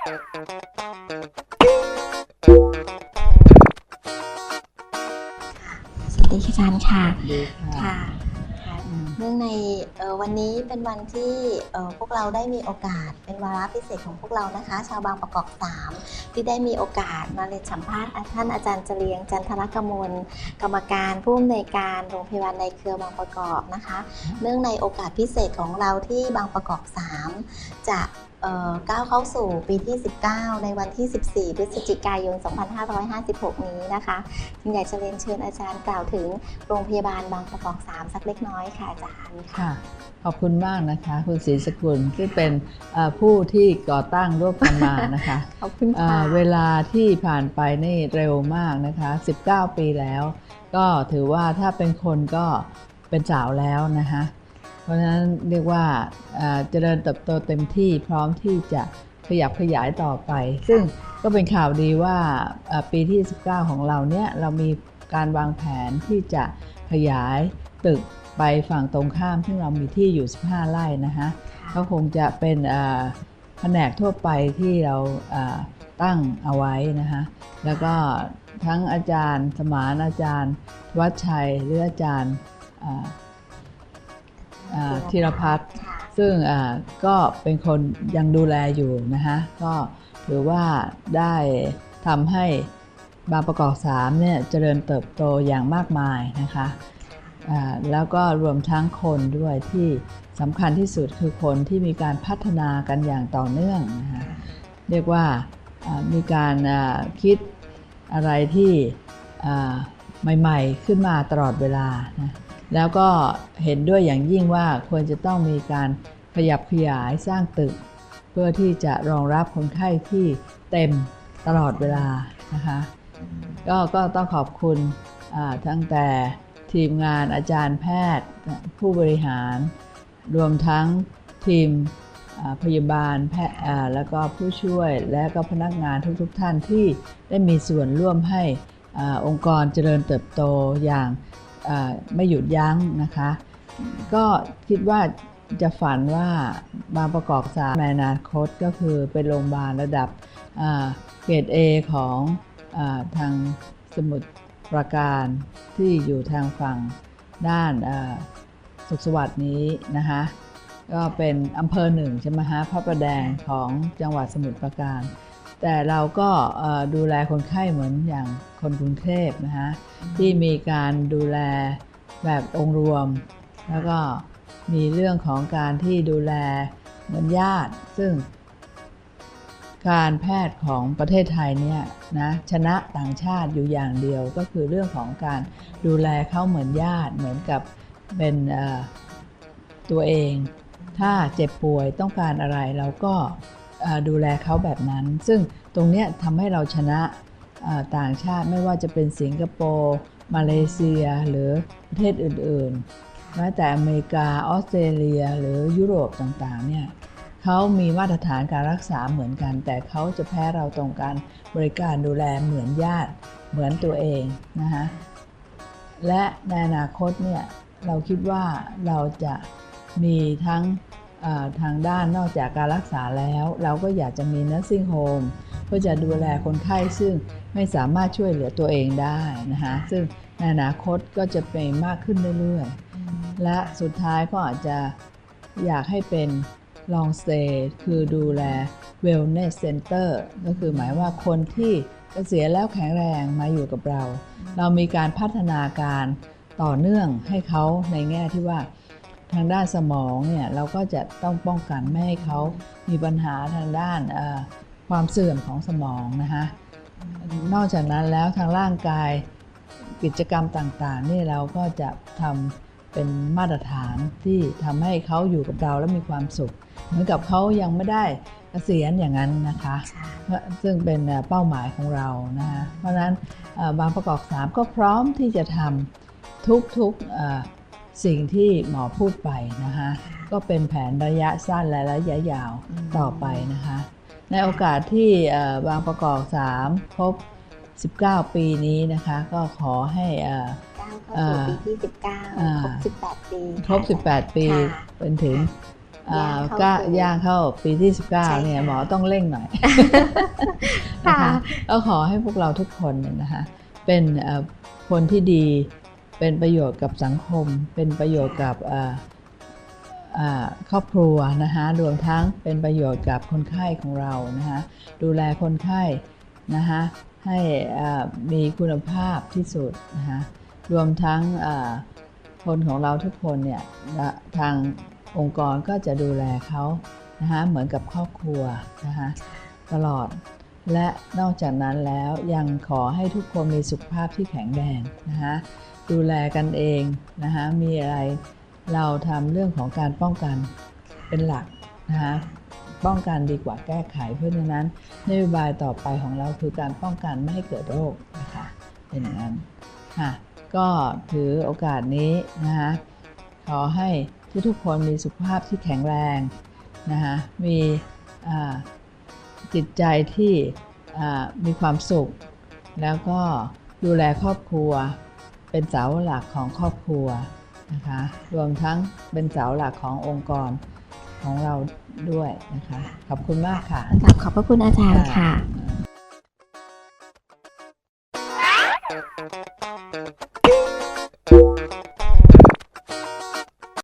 สวัสดีค่ะอาจารย์ค่ะดีค่ะค่ะค่ะอืมเนื่องในเอ่อวันนี้เป็นวันที่เอ่อพวกเราได้มีโอกาสเป็นวาระพิเศษของพวกเรานะคะ ชาวบางประกอบ3ที่ได้มีโอกาสมาเรียนสัมภาษณ์ท่านอาจารย์เจรียงจันทรกมลกรรมการผู้อำนวยการโรงพยาบาลในเครือบางประกอบนะคะ เนื่องในโอกาสพิเศษของเราที่บางประกอบ3จะเอ่อ ก้าวเข้าสู่ปีที่ 19 ในวันที่ 14 พฤศจิกายน 2556 นี้นะคะจึงอยากจะเรียนเชิญอาจารย์กล่าวถึงโรงพยาบาลบางประกอบ 3 สักเล็กน้อยค่ะอาจารย์ค่ะค่ะขอบคุณมากนะคะ คุณศรีสกุลที่เป็นเอ่อผู้ที่ก่อตั้งร่วมกันมานะคะขอบคุณเอ่ค่ะอเวลาที่ผ่านไปนี่เร็วมากนะคะ 19 ปีแล้ว ก็ถือว่าถ้าเป็นคนก็เป็นสาวแล้วนะคะ เพราะฉะนั้นเรียกว่าเอ่อเจริญเติบโตเต็มที่พร้อมที่จะขยับขยายต่อไป ซึ่งก็เป็นข่าวดีว่าเอ่อปีที่ 19 ของเราเนี่ยเรามีการวางแผนที่จะขยายตึกไปฝั่งตรงข้าม ซึ่งเรามีที่อยู่ 15 ไร่นะคะก็คงจะเป็นเอ่อแผนกทั่วไปที่เราเอ่อตั้งเอาไว้นะคะแล้วก็ทั้งอาจารย์สมานอาจารย์วัชชัยหรืออาจารย์เอ่ออ่า ธีรพัฒน์ซึ่งก็เป็นคนยังดูแลอยู่นะฮะก็ถือว่าได้ทำให้บางประกอบ3เนี่ยเจริญเติบโตอย่างมากมายนะคะแล้วก็รวมทั้งคนด้วยที่สำคัญที่สุดคือคนที่มีการพัฒนากันอย่างต่อเนื่องนะคะเรียกว่ามีการคิดอะไรที่ใหม่ ๆ ขึ้นมาตลอดเวลานะ แล้วก็เห็นด้วยอย่างยิ่งว่าควรจะต้องมีการขยับขยายสร้างตึก เพื่อที่จะรองรับคนไข้ที่เต็มตลอดเวลานะคะก็ก็ต้องขอบคุณอ่าตั้งแต่ทีมงานอาจารย์แพทย์ผู้บริหาร รวมทั้งทีมอ่าพยาบาลแพทย์อ่าแล้วก็ผู้ช่วยและก็พนักงานทุกๆทท่านที่ได้มีส่วนร่วมให้อาองค์กรเจริญเติบโตอย่างอ่า ไม่หยุดยั้งนะคะ ก็คิดว่าจะฝันว่าบางประกอบสามในอนาคตก็คือเป็นโรงพยาบาลระดับเกรด A ของอทางสมุทรปราการที่อยู่ทางฝั่งด้านสุขสวัสดิ์นี้นะคะก็เป็นอำเภอหนึ่งใช่ไหมฮะพระประแดงของจังหวัดสมุทรปราการ แต่เราก็เอ่อดูแลคนไข้เหมือนอย่างคนกรุงเทพนะฮะที่มีการดูแลแบบองค์รวม แล้วก็มีเรื่องของการที่ดูแลเหมือนญาติ ซึ่งการแพทย์ของประเทศไทยเนี่ยนะชนะต่างชาติอยู่อย่างเดียวก็คือเรื่องของการดูแลเขาเหมือนญาติเหมือนกับเป็นเอ่อตัวเอง ถ้าเจ็บป่วยต้องการอะไรเราก็เอ่อ ดูแลเขาแบบนั้น ซึ่งตรงนี้ทำให้เราชนะต่างชาติไม่ว่าจะเป็นสิงคโปร์มาเลเซียหรือประเทศอื่นๆแม้แต่อเมริกาออสเตรเลียหรือยุโรปต่างๆเนี่ยเขามีมาตรฐานการรักษาเหมือนกัน แต่เขาจะแพ้เราตรงการบริการดูแลเหมือนญาติเหมือนตัวเองนะคะและในอนาคตเนี่ยเราคิดว่าเราจะมีทั้ง ทางด้านนอกจากการรักษาแล้ว เราก็อยากจะมี nursing home เพื่อจะดูแลคนไข้ซึ่งไม่สามารถช่วยเหลือตัวเองได้นะคะซึ่งในอนาคตก็จะเป็นมากขึ้นเรื่อยๆ และสุดท้ายก็อาจจะอยากให้เป็น long stay คือดูแล wellness center ก็คือหมายว่าคนที่เกษียณแล้วแข็งแรงมาอยู่กับเรา เรามีการพัฒนาการต่อเนื่องให้เขาในแง่ที่ว่า ทางด้านสมองเนี่ยเราก็จะต้องป้องกันไม่ให้เขามีปัญหาทางด้านความเสื่อมของสมองนะคะนอกจากนั้นแล้วทางร่างกายกิจกรรมต่างๆนี่เราก็จะทำเป็นมาตรฐานที่ทำให้เขาอยู่กับเราแล้วมีความสุข เหมือนกับเขายังไม่ได้เกษียณอย่างนั้นนะคะ ซึ่งเป็นเป้าหมายของเรานะคะเพราะฉะนั้นบางประกอบ 3 ก็พร้อมที่จะทำทุกๆ สิ่งที่หมอพูดไปนะคะ ก็เป็นแผนระยะสั้นและระยะยาวต่อไปนะคะ ในโอกาสที่เอ่อบางประกอบ 3 ครบ 19 ปีนี้นะคะ ก็ขอให้เอ่อก้าวเข้าสู่ปีที่อ่า19 ครบ 18 ปี ครบค่ะ18 ปีค่ะเป็นถึงอ่าย่างเข้าก็สู่ย่างเข้าปีที่ใช่19 เนี่ยค่ะหมอต้องเร่งหน่อยค่ะนะคะก็ขอให้พวกเราทุกคนเนี่ยนะคะ เป็นเอ่อคนที่ดี เป็นประโยชน์กับสังคม เป็นประโยชน์กับครอบครัวนะคะรวมทั้งเป็นประโยชน์กับคนไข้ของเรานะคะดูแลคนไข้นะคะให้มีคุณภาพที่สุดนะคะรวมทั้งคนของเราทุกคนเนี่ยทางองค์กรก็จะดูแลเขานะคะเหมือนกับครอบครัวนะคะตลอด และนอกจากนั้นแล้วยังขอให้ทุกคนมีสุขภาพที่แข็งแรงนะคะ ดูแลกันเองนะคะมีอะไรเราทำเรื่องของการป้องกันเป็นหลักนะคะป้องกันดีกว่าแก้ไข เพราะฉะนั้นนโยบายต่อไปของเราคือการป้องกันไม่ให้เกิดโรคนะคะเป็นอย่างนั้นค่ะก็ถือโอกาสนี้นะคะขอให้ทุกๆคนมีสุขภาพที่แข็งแรงนะคะมีจิตใจที่มีความสุข แล้วก็ดูแลครอบครัว เป็นเสาหลักของครอบครัวนะคะรวมทั้งเป็นเสาหลักขององค์กรของเราด้วยนะคะ ขอบคุณมากค่ะกราบขอบพระคุณอาจารย์ค่ะค่ะ